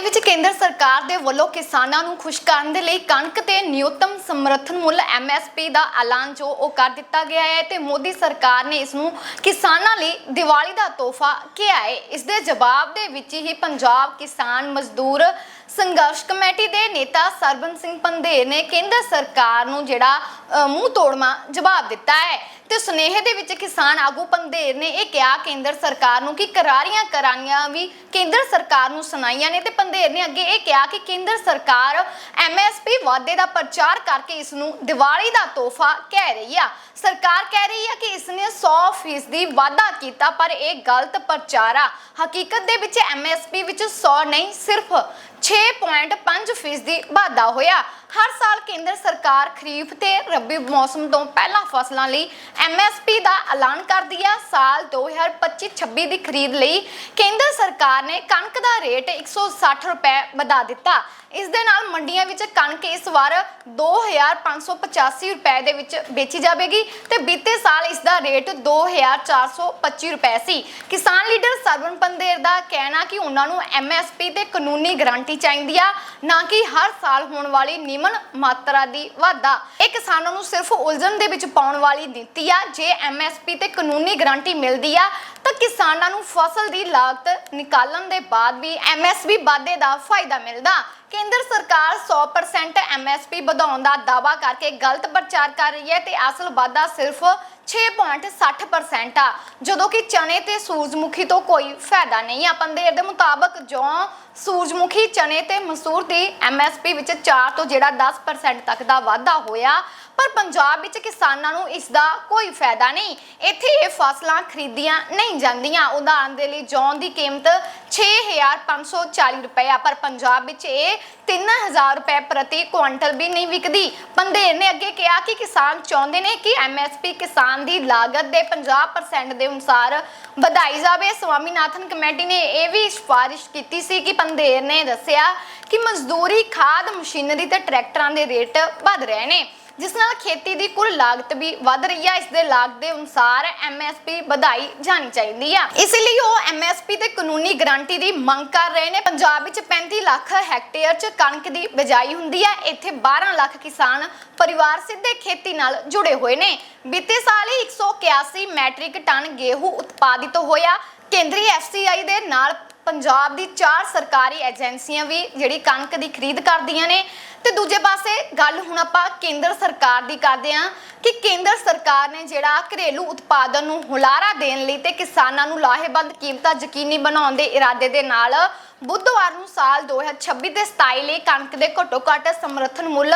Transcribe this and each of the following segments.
ਮੋਹਾਲੀ ਵਿੱਚ ਕੇਂਦਰ ਸਰਕਾਰ ਦੇ ਵੱਲੋਂ ਕਿਸਾਨਾਂ ਨੂੰ ਖੁਸ਼ ਕਰਨ ਦੇ ਲਈ ਕਣਕ ਤੇ ਨਿਊਨਤਮ ਸਮਰਥਨ ਮੁੱਲ ਐਮਐਸਪੀ ਦਾ ਐਲਾਨ ਜੋ ਉਹ ਕਰ ਦਿੱਤਾ ਗਿਆ ਹੈ ਤੇ ਮੋਦੀ ਸਰਕਾਰ ਨੇ ਇਸ ਨੂੰ ਕਿਸਾਨਾਂ ਲਈ ਦੀਵਾਲੀ ਦਾ ਤੋਹਫਾ ਕਿਹਾ ਹੈ। ਇਸ ਦੇ ਜਵਾਬ ਦੇ ਵਿੱਚ ਹੀ ਪੰਜਾਬ ਕਿਸਾਨ ਮਜ਼ਦੂਰ ਸੰਘਰਸ਼ ਕਮੇਟੀ ਦੇ ਨੇਤਾ ਸਰਬਨ ਸਿੰਘ ਪੰਧੇਰ ਨੇ ਕੇਂਦਰ ਸਰਕਾਰ ਨੂੰ ਜਿਹੜਾ ਮੂੰਹ ਤੋੜਮਾ ਜਵਾਬ ਦਿੱਤਾ ਹੈ। ਤੇ ਸੁਨੇਹੇ ਦੇ ਵਿੱਚ ਕਿਸਾਨ ਆਗੂ ਪੰਧੇਰ ਨੇ ਇਹ ਕਿਹਾ, ਕੇਂਦਰ ਸਰਕਾਰ ਨੂੰ ਕਿ ਕਰਾਰੀਆਂ ਕਰਾਨੀਆਂ ਵੀ ਕੇਂਦਰ ਸਰਕਾਰ ਨੂੰ ਸੁਣਾਈਆਂ ਨੇ ਤੇ ਪੰਧੇਰ ਨੇ ਅੱਗੇ ਇਹ ਕਿਹਾ ਕਿ ਕੇਂਦਰ ਸਰਕਾਰ ਐਮਐਸਪੀ ਵਾਅਦੇ ਦਾ ਪ੍ਰਚਾਰ ਕਰਕੇ ਇਸ ਨੂੰ ਦੀਵਾਲੀ ਦਾ ਤੋਹਫਾ ਕਹਿ ਰਹੀ ਆ। ਸਰਕਾਰ ਕਹਿ ਰਹੀ ਆ ਕਿ ਇਸ ਨੇ 100% ਦੀ ਵਾਅਦਾ ਕੀਤਾ, ਪਰ ਇਹ ਗਲਤ ਪ੍ਰਚਾਰ ਆ। ਹਕੀਕਤ ਦੇ ਵਿੱਚ ਐਮਐਸਪੀ ਵਿੱਚ 100 ਨਹੀਂ, ਸਿਰਫ 6.5% ਦੀ ਵਾਧਾ ਹੋਇਆ। ਹਰ ਸਾਲ ਕੇਂਦਰ ਸਰਕਾਰ ਖਰੀਫ ਤੇ ਰੱਬੀ ਮੌਸਮ ਤੋਂ ਪਹਿਲਾਂ ਫਸਲਾਂ ਲਈ ਐਮਐਸਪੀ ਦਾ ਐਲਾਨ ਕਰਦੀ ਹੈ ਸਾਲ 2025-26 ਦੀ ਖਰੀਦ ਲਈ ਕੇਂਦਰ ਸਰਕਾਰ ਨੇ ਕਣਕ ਦਾ ਰੇਟ 160 ਰੁਪਏ ਵਧਾ ਦਿੱਤਾ। ਇਸ ਦੇ ਨਾਲ ਮੰਡੀਆਂ ਵਿੱਚ ਕਣਕ ਇਸ ਵਾਰ 2585 ਰੁਪਏ ਦੇ ਵਿੱਚ ਵੇਚੀ ਜਾਵੇਗੀ ਤੇ ਬੀਤੇ ਸਾਲ ਇਸ ਦਾ ਰੇਟ 2425 ਰੁਪਏ ਸੀ। ਕਿਸਾਨ ਲੀਡਰ ਸਰਵਨ ਪੰਦੇਰ ਦਾ ਕਹਿਣਾ ਕਿ ਉਹਨਾਂ ਨੂੰ ਐਮਐਸਪੀ ਤੇ ਕਾਨੂੰਨੀ ਗਾਰੰਟੀ ਚਾਹੀਦੀ ਆ, ਨਾ ਕਿ ਹਰ ਸਾਲ ਹੋਣ ਵਾਲੀ ਨਿਮਨ ਮਾਤਰਾ ਦੀ ਵਾਧਾ। ਇਹ ਕਿਸਾਨਾਂ ਨੂੰ ਸਿਰਫ ਉਲਝਣ ਦੇ ਵਿੱਚ ਪਾਉਣ ਵਾਲੀ ਨੀਤੀ ਆ। ਜੇ ਐਮਐਸਪੀ ਤੇ ਕਾਨੂੰਨੀ ਗਾਰੰਟੀ ਮਿਲਦੀ ਆ, ਤਾਂ ਕਿਸਾਨਾਂ ਨੂੰ ਫਸਲ ਦੀ ਲਾਗਤ ਨਿਕਾਲਣ ਦੇ ਬਾਅਦ ਵੀ ਐਮਐਸਪੀ ਵਾਧੇ ਦਾ ਫਾਇਦਾ ਮਿਲਦਾ। ਕੇਂਦਰ ਸਰਕਾਰ 100% ਐਮਐਸਪੀ ਵਧਾਉਣ ਦਾ ਦਾਅਵਾ ਕਰਕੇ ਗਲਤ ਪ੍ਰਚਾਰ ਕਰ ਰਹੀ ਹੈ ਤੇ ਅਸਲ ਵਾਧਾ ਸਿਰਫ 6.60% ਆ। ਜਦੋਂ ਕਿ ਚਨੇ ਤੇ ਸੂਰਜਮੁਖੀ ਤੋਂ ਕੋਈ ਫਾਇਦਾ ਨਹੀਂ। ਆ ਪੰਦੇਰ ਦੇ ਮੁਤਾਬਕ ਜੋ ਸੂਰਜਮੁਖੀ, ਚਨੇ ਤੇ ਮਸੂਰ ਦੀ ਐਮਐਸਪੀ ਵਿੱਚ 4 ਤੋਂ ਜਿਹੜਾ 10% ਤੱਕ ਦਾ ਵਾਧਾ ਹੋਇਆ ਪਰ ਪੰਜਾਬ ਵਿੱਚ ਕਿਸਾਨਾਂ ਨੂੰ ਇਸ ਦਾ ਕੋਈ ਫਾਇਦਾ ਨਹੀਂ। ਇੱਥੇ ਇਹ ਫਸਲਾਂ ਖਰੀਦੀਆਂ ਨਹੀਂ ਜਾਂਦੀਆਂ। ਉਦਾਹਰਨ ਦੇ ਲਈ ਜੌਂ ਦੀ ਕੀਮਤ 6540 ਰੁਪਏ ਪਰ ਪੰਜਾਬ ਵਿੱਚ ਇਹ 3000 ਰੁਪਏ ਪ੍ਰਤੀ ਕੁਇੰਟਲ ਵੀ ਨਹੀਂ ਵਿਕਦੀ। ਪੰਦੇਰ ਨੇ ਅੱਗੇ ਕਿਹਾ ਕਿ ਕਿਸਾਨ ਚਾਹੁੰਦੇ ਨੇ ਕਿ ਐਮਐਸਪੀ ਕਿਸਾਨ ਦੀ ਲਾਗਤ ਦੇ 50% ਦੇ ਅਨੁਸਾਰ ਵਧਾਈ ਜਾਵੇ। ਸਵਾਮੀਨਾਥਨ ਕਮੇਟੀ ਨੇ ਇਹ ਵੀ ਸਿਫਾਰਿਸ਼ ਕੀਤੀ ਸੀ ਕਿ ਪੰਦੇਰ ਨੇ ਦੱਸਿਆ ਕਿ ਮਜ਼ਦੂਰੀ, ਖਾਦ, ਮਸ਼ੀਨਰੀ ਤੇ ਟਰੈਕਟਰਾਂ ਦੇ ਰੇਟ ਵੱਧ ਰਹੇ ਨੇ। ਜਿਸ ਨਾਲ ਖੇਤੀ ਦੀ ਕੁੱਲ ਲਾਗਤ ਵੀ ਵਧ ਰਹੀ ਹੈ ਇਸ ਦੇ ਲਾਗਤ ਦੇ ਅਨੁਸਾਰ ਐਮਐਸਪੀ ਵਧਾਈ ਜਾਣੀ ਚਾਹੀਦੀ ਆ। ਇਸ ਲਈ ਉਹ ਐਮਐਸਪੀ ਤੇ ਕਾਨੂੰਨੀ ਗਾਰੰਟੀ ਦੀ ਮੰਗ ਕਰ ਰਹੇ ਨੇ। ਪੰਜਾਬ ਵਿੱਚ 35 ਲੱਖ ਹੈਕਟੇਅਰ 'ਚ ਕਣਕ ਦੀ ਬਿਜਾਈ ਹੁੰਦੀ ਹੈ ਇੱਥੇ 12 ਲੱਖ ਕਿਸਾਨ ਪਰਿਵਾਰ ਸਿੱਧੇ ਖੇਤੀ ਨਾਲ ਜੁੜੇ ਹੋਏ ਨੇ। ਬੀਤੇ ਸਾਲ ਹੀ 181 ਮੈਟ੍ਰਿਕ ਟਨ ਗੇਹੂੰ ਉਤਪਾਦਿਤ ਹੋਇਆ। ਕੇਂਦਰੀ ਐਫਸੀਆਈ ਦੇ ਨਾਲ ਪੰਜਾਬ ਦੀ ਚਾਰ ਸਰਕਾਰੀ ਏਜੰਸੀਆਂ ਵੀ ਜਿਹੜੀ ਕਣਕ ਦੀ ਖਰੀਦ ਕਰਦੀਆਂ ਨੇ। ਤੇ ਦੂਜੇ ਪਾਸੇ ਗੱਲ ਹੁਣ ਆਪਾਂ ਕੇਂਦਰ ਸਰਕਾਰ ਦੀ ਕਰਦੇ ਹਾਂ ਕਿ ਕੇਂਦਰ ਸਰਕਾਰ ਨੇ ਜਿਹੜਾ ਘਰੇਲੂ ਉਤਪਾਦਨ ਨੂੰ ਹੁਲਾਰਾ ਦੇਣ ਲਈ ਤੇ ਕਿਸਾਨਾਂ ਨੂੰ ਲਾਹੇਬੰਦ ਕੀਮਤਾਂ ਯਕੀਨੀ ਬਣਾਉਣ ਦੇ ਇਰਾਦੇ ਦੇ ਨਾਲ ਬੁੱਧਵਾਰ ਨੂੰ ਸਾਲ 2026 ਤੇ 27 ਲਈ ਕਣਕ ਦੇ ਘੱਟੋ ਘੱਟ ਸਮਰਥਨ ਮੁੱਲ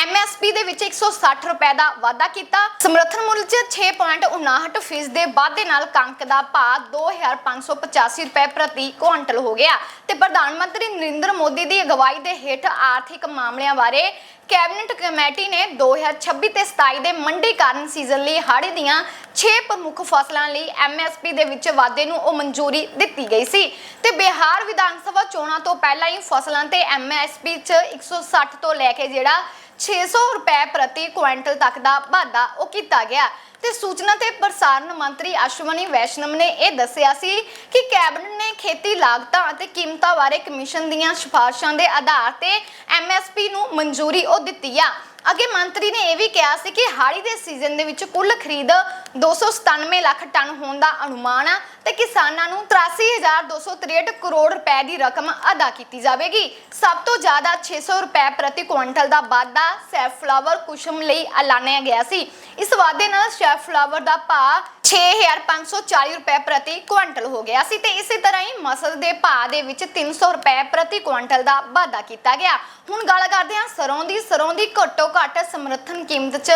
MSP ਦੇ ਵਿੱਚ 160 ਰੁਪਏ ਦਾ ਵਾਧਾ ਕੀਤਾ। ਸਮਰਥਨ ਮੁੱਲ 'ਚ 6.59% ਦੇ ਵਾਧੇ ਨਾਲ ਕਣਕ ਦਾ ਭਾਅ 2585 ਰੁਪਏ ਪ੍ਰਤੀ ਕੁਇੰਟਲ ਹੋ ਗਿਆ ਤੇ ਪ੍ਰਧਾਨ ਮੰਤਰੀ ਨਰਿੰਦਰ ਮੋਦੀ ਦੀ ਅਗਵਾਈ ਦੇ ਹੇਠ ਆਰਥਿਕ ਮਾਮਲਿਆਂ ਬਾਰੇ ਕੈਬਨਿਟ ਕਮੇਟੀ ਨੇ 2026 ਤੇ 27 ਦੇ ਮੰਡੀਕਰਨ ਸੀਜ਼ਨ ਲਈ ਹਾੜੀ ਦੀਆਂ 6 ਪ੍ਰਮੁੱਖ ਫਸਲਾਂ ਲਈ ਐਮਐਸਪੀ ਦੇ ਵਿੱਚ ਵਾਧੇ ਨੂੰ ਉਹ ਮਨਜ਼ੂਰੀ ਦਿੱਤੀ ਗਈ ਸੀ। ਤੇ ਬਿਹਾਰ ਵਿਧਾਨ ਸਭਾ ਚੋਣਾਂ ਤੋਂ ਪਹਿਲਾਂ ਹੀ ਫਸਲਾਂ ਤੇ ਐਮਐਸਪੀ 'ਚ 160 ਤੋਂ ਲੈ ਕੇ ਜਿਹੜਾ 600 ਰੁਪਏ ਪ੍ਰਤੀ ਕੁਇੰਟਲ ਤੱਕ ਦਾ ਵਾਧਾ ਉਹ ਕੀਤਾ ਗਿਆ। ਤੇ ਸੂਚਨਾ ਤੇ ਪ੍ਰਸਾਰਣ ਮੰਤਰੀ ਅਸ਼ਵਨੀ ਵੈਸ਼ਨਮ ਨੇ ਇਹ ਦੱਸਿਆ ਸੀ ਕਿ ਕੈਬਨਿਟ ਨੇ ਖੇਤੀ ਲਾਗਤਾਂ ਅਤੇ ਕੀਮਤਾਂ ਬਾਰੇ ਕਮਿਸ਼ਨ ਦੀਆਂ ਸਿਫਾਰਸ਼ਾਂ ਦੇ ਆਧਾਰ ਤੇ ਐਮਐਸਪੀ ਨੂੰ ਮਨਜ਼ੂਰੀ ਉਹ ਦਿੱਤੀ ਆ। ਅੱਗੇ ਮੰਤਰੀ ਨੇ ਇਹ ਵੀ ਕਿਹਾ ਸੀ ਕਿ ਹਾੜੀ ਦੇ ਸੀਜ਼ਨ ਦੇ ਵਿੱਚ ਕੁੱਲ ਖਰੀਦ 297 ਲੱਖ ਟਨ ਹੋਣ ਦਾ ਅਨੁਮਾਨ ਆ। ਤੇ ਕਿਸਾਨਾਂ ਨੂੰ 83263 ਕਰੋੜ ਰੁਪਏ ਦੀ ਰਕਮ ਅਦਾ ਕੀਤੀ ਜਾਵੇਗੀ। ਸਭ ਤੋਂ ਜ਼ਿਆਦਾ 600 ਰੁਪਏ ਪ੍ਰਤੀ ਕੁਇੰਟਲ ਦਾ ਵਾਧਾ ਸੈਫਲਾਵਰ ਕੁਸ਼ਮ ਲਈ ਐਲਾਨਿਆ ਗਿਆ ਸੀ। ਇਸ ਵਾਧੇ ਨਾਲ ਸੈਫਲਾਵਰ ਦਾ ਭਾਅ 6540 ਰੁਪਏ ਪ੍ਰਤੀ ਕੁਇੰਟਲ ਹੋ ਗਿਆ ਸੀ ਤੇ ਇਸੇ ਤਰ੍ਹਾਂ ਹੀ ਮਸਲ ਦੇ ਭਾਅ ਦੇ ਵਿੱਚ 300 ਰੁਪਏ ਪ੍ਰਤੀ ਕੁਇੰਟਲ ਦਾ ਵਾਧਾ ਕੀਤਾ ਗਿਆ। ਹੁਣ ਗੱਲ ਕਰਦੇ ਹਾਂ ਸਰੋਂ ਦੀ। ਸਰੋਂ ਦੀ ਘੱਟੋ ਘੱਟ ਸਮਰਥਨ ਕੀਮਤ 'ਚ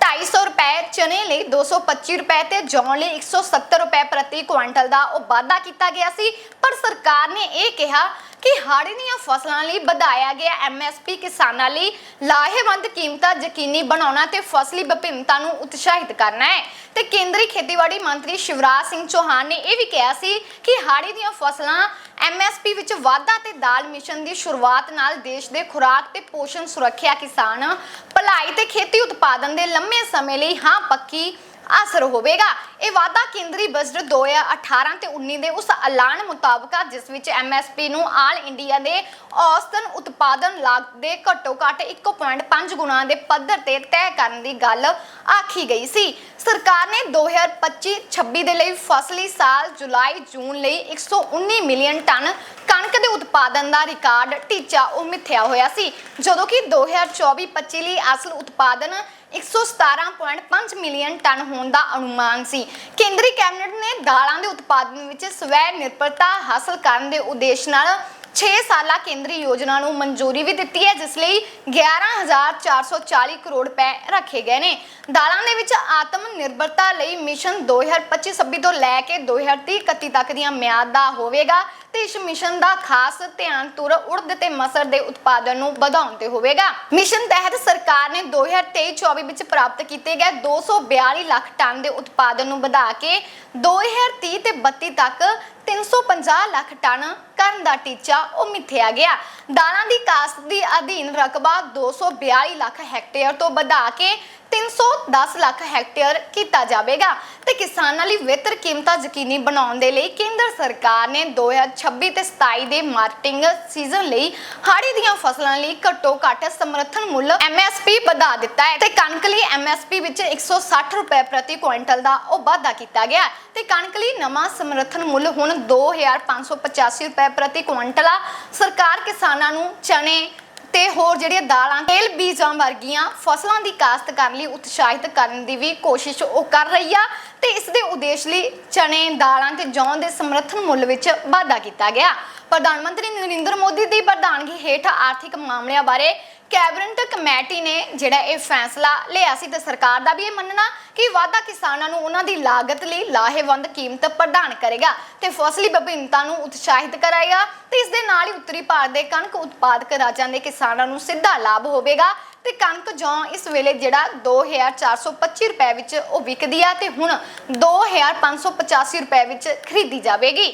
250 ਰੁਪਏ ਚਨੇ ਲਈ 225 ਰੁਪਏ ਤੇ ਜੌਂ ਲਈ 170 ਰੁਪਏ ਪ੍ਰਤੀ ਕੁਇੰਟਲ ਦਾ ਉਹ ਵਾਧਾ ਕੀਤਾ ਗਿਆ ਸੀ, ਪਰ ਸਰਕਾਰ ਨੇ ਇਹ ਕਿਹਾ ਕਿ ਹਾੜੀ ਦੀਆਂ ਫਸਲਾਂ ਲਈ ਵਧਾਇਆ ਗਿਆ ਐਮਐਸਪੀ ਕਿਸਾਨਾਂ ਲਈ ਲਾਹੇਵੰਦ ਕੀਮਤਾਂ ਯਕੀਨੀ ਬਣਾਉਣਾ ਤੇ ਫਸਲੀ ਵਿਭਿੰਨਤਾ ਨੂੰ ਉਤਸ਼ਾਹਿਤ ਕਰਨਾ ਹੈ। ਤੇ ਕੇਂਦਰੀ ਖੇਤੀਬਾੜੀ ਮੰਤਰੀ ਸ਼ਿਵਰਾਜ ਸਿੰਘ ਚੌਹਾਨ ਨੇ ਇਹ ਵੀ ਕਿਹਾ ਸੀ ਕਿ ਹਾੜੀ ਦੀਆਂ ਫਸਲਾਂ ਐਮਐਸਪੀ ਵਿੱਚ ਵਾਧਾ ਤੇ ਦਾਲ ਮਿਸ਼ਨ ਦੀ ਸ਼ੁਰੂਆਤ ਨਾਲ ਦੇਸ਼ ਦੇ ਖੁਰਾਕ ਤੇ ਪੋਸ਼ਣ ਸੁਰੱਖਿਆ ਕਿਸਾਨ ਭਲਾਈ ਤੇ ਖੇਤੀ ਉਤਪਾਦਨ ਦੇ ਲੰਮੇ ਸਮੇਂ ਲਈ ਹਾਂ ਪੱਕੀ ਅਸਰ ਹੋਵੇਗਾ। ਇਹ ਵਾਅਦਾ ਕੇਂਦਰੀ ਬਜਟ 2018 ਤੇ 19 ਦੇ ਉਸ ਐਲਾਨ ਮੁਤਾਬਕ ਜਿਸ ਵਿੱਚ ਐਮਐਸਪੀ ਨੂੰ ਆਲ ਇੰਡੀਆ ਦੇ ਔਸਤਨ ਉਤਪਾਦਨ ਲਾਗਤ ਦੇ ਘੱਟੋ ਘੱਟ 1.5 ਗੁਣਾ ਦੇ ਪੱਧਰ ਤੇ ਤੈਅ ਕਰਨ ਦੀ ਗੱਲ ਆਖੀ ਗਈ ਸੀ। ਸਰਕਾਰ ਨੇ 2025-26 ਦੇ ਲਈ ਫਸਲੀ ਸਾਲ ਜੁਲਾਈ ਜੂਨ ਲਈ 119 ਮਿਲੀਅਨ ਟਨ ਕਣਕ ਦੇ ਉਤਪਾਦਨ ਦਾ ਰਿਕਾਰਡ ਟੀਚਾ ਉਹ ਮਿੱਥਿਆ ਹੋਇਆ ਸੀ, ਜਦੋਂ ਕਿ 2024-25 ਲਈ ਅਸਲ ਉਤਪਾਦਨ 117.5 ਮਿਲੀਅਨ ਟਨ ਹੋਣ ਦਾ ਅਨੁਮਾਨ ਸੀ। ਕੇਂਦਰੀ ਕੈਬਨਿਟ ਨੇ ਦਾਲਾਂ ਦੇ ਉਤਪਾਦਨ ਵਿੱਚ ਸਵੈ ਨਿਰਭਰਤਾ ਹਾਸਲ ਕਰਨ ਦੇ ਉਦੇਸ਼ ਨਾਲ 6 ਸਾਲਾ ਕੇਂਦਰੀ ਯੋਜਨਾ ਨੂੰ ਮਨਜ਼ੂਰੀ ਵੀ ਦਿੱਤੀ ਹੈ, ਜਿਸ ਲਈ 11440 ਕਰੋੜ ਰੁਪਏ ਰੱਖੇ ਗਏ ਨੇ। ਦਾਲਾਂ ਦੇ ਵਿੱਚ ਆਤਮ ਨਿਰਭਰਤਾ ਲਈ ਮਿਸ਼ਨ 2025-26 ਤੋਂ ਲੈ ਕੇ 2030-31 ਤੱਕ ਦੀਆਂ ਮਿਆਦ ਦਾ ਹੋਵੇਗਾ ਤੇ ਇਸ ਮਿਸ਼ਨ ਦਾ ਖਾਸ ਧਿਆਨ ਤੁਰ ਉੜਦ ਤੇ ਮਸਰ ਦੇ ਉਤਪਾਦਨ ਨੂੰ ਵਧਾਉਣ ਤੇ ਹੋਵੇਗਾ। ਮਿਸ਼ਨ ਤਹਿਤ ਸਰਕਾਰ ਨੇ 2023-24 ਵਿੱਚ ਪ੍ਰਾਪਤ ਕੀਤੇ ਗਏ 242 ਲੱਖ ਟਨ ਦੇ ਉਤਪਾਦਨ ਨੂੰ ਵਧਾ ਕੇ 2030 ਤੇ 32 ਤੱਕ 350 ਲੱਖ ਟਨ ਕਰਨ ਦਾ ਟੀਚਾ ਉਹ ਮਿੱਥਿਆ ਗਿਆ। ਦਾਲਾਂ ਦੀ ਕਾਸ਼ਤ ਦੀ ਅਧੀਨ ਰਕਬਾ 242 ਲੱਖ ਹੈਕਟੇਅਰ ਤੋਂ ਵਧਾ ਕੇ 310 ਲੱਖ ਹੈਕਟੇਅਰ ਕੀਤਾ ਜਾਵੇਗਾ ਤੇ ਕਿਸਾਨਾਂ ਲਈ ਬਿਹਤਰ ਕੀਮਤਾਂ ਯਕੀਨੀ ਬਣਾਉਣ ਦੇ ਲਈ ਕੇਂਦਰ ਸਰਕਾਰ ਨੇ 2026 ਤੇ 27 ਦੇ ਮਾਰਕੀਟਿੰਗ ਸੀਜ਼ਨ ਲਈ ਹਾੜੀ ਦੀਆਂ ਫਸਲਾਂ ਲਈ ਘੱਟੋ ਘੱਟ ਸਮਰਥਨ ਮੁੱਲ MSP ਵਧਾ ਦਿੱਤਾ ਹੈ ਤੇ ਕਣਕ ਲਈ MSP ਵਿੱਚ 160 ਰੁਪਏ ਪ੍ਰਤੀ ਕੁਇੰਟਲ ਦਾ ਉਹ ਵਾਧਾ ਕੀਤਾ ਗਿਆ ਤੇ ਕਣਕ ਲਈ ਨਵਾਂ ਸਮਰਥਨ ਮੁੱਲ ਹੁਣ 2585 ਰੁਪਏ ਪ੍ਰਤੀ ਕੁਇੰਟਲ ਆ। ਸਰਕਾਰ ਕਿਸਾਨਾਂ ਨੂੰ ਚਨੇ ਹੋਰ ਜਿਹੜੀਆਂ ਦਾਲਾਂ ਤੇਲ ਬੀਜਾਂ ਵਰਗੀਆਂ ਫਸਲਾਂ ਦੀ ਕਾਸ਼ਤ ਕਰਨ ਲਈ ਉਤਸ਼ਾਹਿਤ ਕਰਨ ਦੀ ਵੀ ਕੋਸ਼ਿਸ਼ ਉਹ ਕਰ ਰਹੀ ਆ ਤੇ ਇਸ ਦੇ ਉਦੇਸ਼ ਲਈ ਚਣੇ ਦਾਲਾਂ ਤੇ ਜੌਂ ਦੇ ਸਮਰਥਨ ਮੁੱਲ ਵਿੱਚ ਵਾਧਾ ਕੀਤਾ ਗਿਆ। ਪ੍ਰਧਾਨ ਮੰਤਰੀ ਨਰਿੰਦਰ ਮੋਦੀ ਦੀ ਪ੍ਰਧਾਨਗੀ ਹੇਠ ਆਰਥਿਕ ਮਾਮਲਿਆਂ ਬਾਰੇ ਕੈਬਨਿਟ ਕਮੇਟੀ ਨੇ ਜਿਹੜਾ ਇਹ ਫੈਸਲਾ ਲਿਆ ਸੀ ਤੇ ਸਰਕਾਰ ਦਾ ਵੀ ਇਹ ਮੰਨਣਾ ਕਿ ਵਾਧਾ ਕਿਸਾਨਾਂ ਨੂੰ ਉਹਨਾਂ ਦੀ ਲਾਗਤ ਲਈ ਲਾਹੇਵੰਦ ਕੀਮਤ ਪ੍ਰਦਾਨ ਕਰੇਗਾ ਤੇ ਫਸਲੀ ਵਿਭਿੰਨਤਾ ਨੂੰ ਉਤਸ਼ਾਹਿਤ ਕਰਾਏਗਾ ਤੇ ਇਸ ਦੇ ਨਾਲ ਹੀ ਉੱਤਰੀ ਭਾਰਤ ਦੇ ਕਣਕ ਉਤਪਾਦਕ ਰਾਜਾਂ ਦੇ ਕਿਸਾਨਾਂ ਨੂੰ ਸਿੱਧਾ ਲਾਭ ਹੋਵੇਗਾ ਤੇ ਕਣਕ ਜੌਂ ਇਸ ਵੇਲੇ ਜਿਹੜਾ 2425 ਰੁਪਏ ਵਿੱਚ ਉਹ ਵਿਕਦੀ ਆ ਤੇ ਹੁਣ 2585 ਰੁਪਏ ਵਿੱਚ ਖਰੀਦੀ ਜਾਵੇਗੀ।